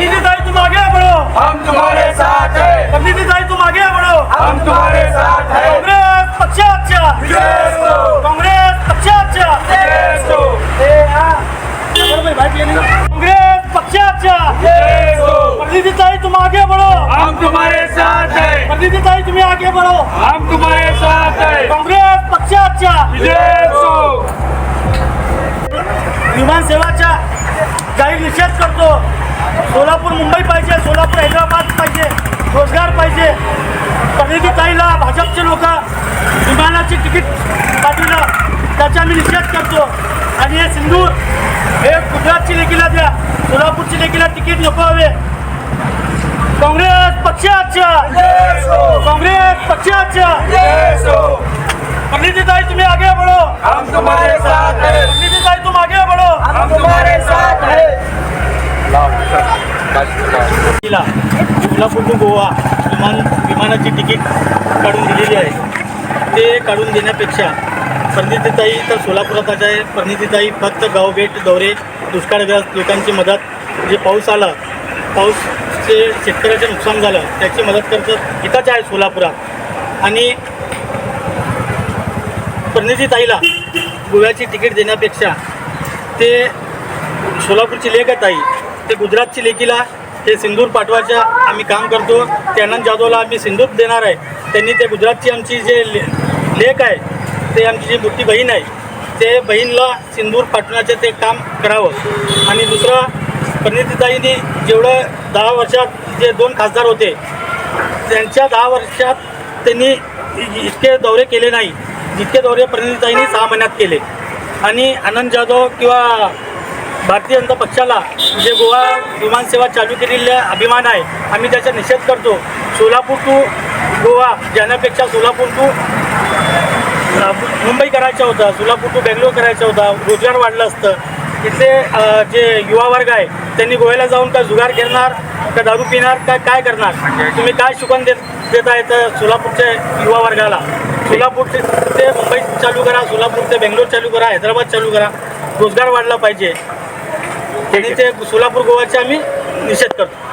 तबलीगी दाई तुम आगे बढ़ो। हम तुम्हारे साथ हैं। तबलीगी दाई तुम आगे बढ़ो। हम तुम्हारे साथ हैं। कांग्रेस अच्छा। तो। अच्छा तो। हाँ। कांग्रेस अच्छा। अच्छा कांग्रेस अच्छा। तो। अच्छा तबलीगी दाई तुम आगे बढ़ो। हम तुम्हारे साथ हैं। तबलीगी दाई तुम्हें आगे बढ़ो। हम तुम्हारे साथ हैं। कांग्रेस अच्छा। अच्छा विमान सेवाचा जाहीर निषेध करतो सोलापूर मुंबई पाहिजे सोलापूर हैदराबाद पाहिजे रोज़गार पाहिजे. ताईला भाजपचे लोक विमानाची तिकीट पाठविलं त्याचा मी निषेध करतो. आणि हे सिंदूर हे गुजरातची लेखीला द्या सोलापूरची लेखीला तिकीट नको हवे. काँग्रेस पक्षाच्या काँग्रेस पक्षाच्या. पंडितजी ताई तुम्ही आगे बढ़ो कोल्हापूर टू गोवा विमान विमानाची तिकीट काढून दिलेली आहे. ते काढून देण्यापेक्षा परिणितीताई तर सोलापुरात आहे. परिणितीताई फक्त गावभेट दौरे दुष्काळग्रस्त लोकांची मदत. जे पाऊस आला पाऊसचे शेतकऱ्याचे नुकसान झालं त्याची मदत करतात इथंच आहे सोलापुरात. आणि परिणितीताईला गोव्याची तिकीट देण्यापेक्षा ते सोलापूरची लेख आहे ताई. ते गुजरातची लेकीला ते सिंदूर पाठवायचं आम्ही काम करतो. ते आनंद जाधवला आम्ही सिंदूर देणार आहे. त्यांनी ते गुजरातची आमची जे ले लेख आहे ते आमची जी मोठी बहीण आहे ते बहीणला सिंदूर पाठवण्याचं ते काम करावं. आणि दुसरं परिणितीताईंनी जेवढं दहा वर्षात जे दोन खासदार होते त्यांच्या दहा वर्षात त्यांनी इ- इतके दौरे केले नाही. जितके दौरे परिणितीताईंनी सहा महिन्यात केले. आणि आनंद जाधव किंवा भारतीय जनता पक्षाला जे गोवा विमानसेवा चालू केलेले अभिमान आहे आम्ही त्याचा निषेध करतो. सोलापूर टू गोवा जाण्यापेक्षा सोलापूर टू मुंबई करायचा होता सोलापूर टू बेंगलोर करायचा होता रोजगार वाढलं असतं. इथले जे युवा वर्ग आहे त्यांनी गोव्याला जाऊन काय जुगार घेणार का दारू पिणार काय काय करणार? तुम्ही काय शिकवण देत देत येतं सोलापूरच्या युवा वर्गाला? सोलापूर ते मुंबई चालू करा सोलापूर ते बेंगलोर चालू करा हैदराबाद चालू करा. रोजगार वाढला पाहिजे. सोलापूर गोव्याचे आम्ही निषेध करतो.